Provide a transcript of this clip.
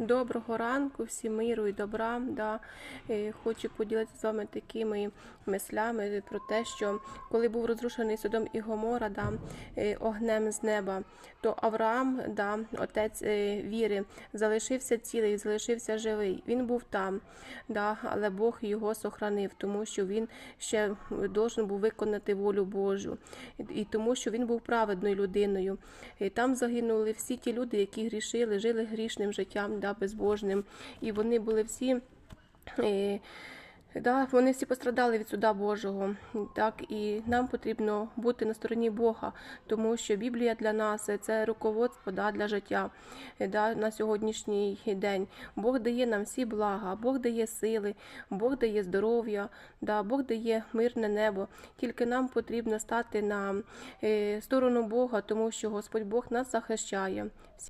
Доброго ранку, всім миру і добра. Да. Е, Хочу поділитися з вами такими мислями про те, що коли був розрушений Содом і Гомора да, е, огнем з неба, то Авраам, да, отець е, віри, залишився цілий, залишився живий. Він був там, да, але Бог його сохранив, тому що він ще должен був виконати волю Божу, і тому, що він був праведною людиною. І там загинули всі ті люди, які грішили, жили грішним життям, да, безбожним, і вони були всі. е, Да, вони всі пострадали від суда Божого, так і нам потрібно бути на стороні Бога, тому що Біблія для нас це руководство да, для життя да, на сьогоднішній день. Бог дає нам всі блага, Бог дає сили, Бог дає здоров'я, да, Бог дає мирне небо. Тільки нам потрібно стати на е, сторону Бога, тому що Господь Бог нас захищає.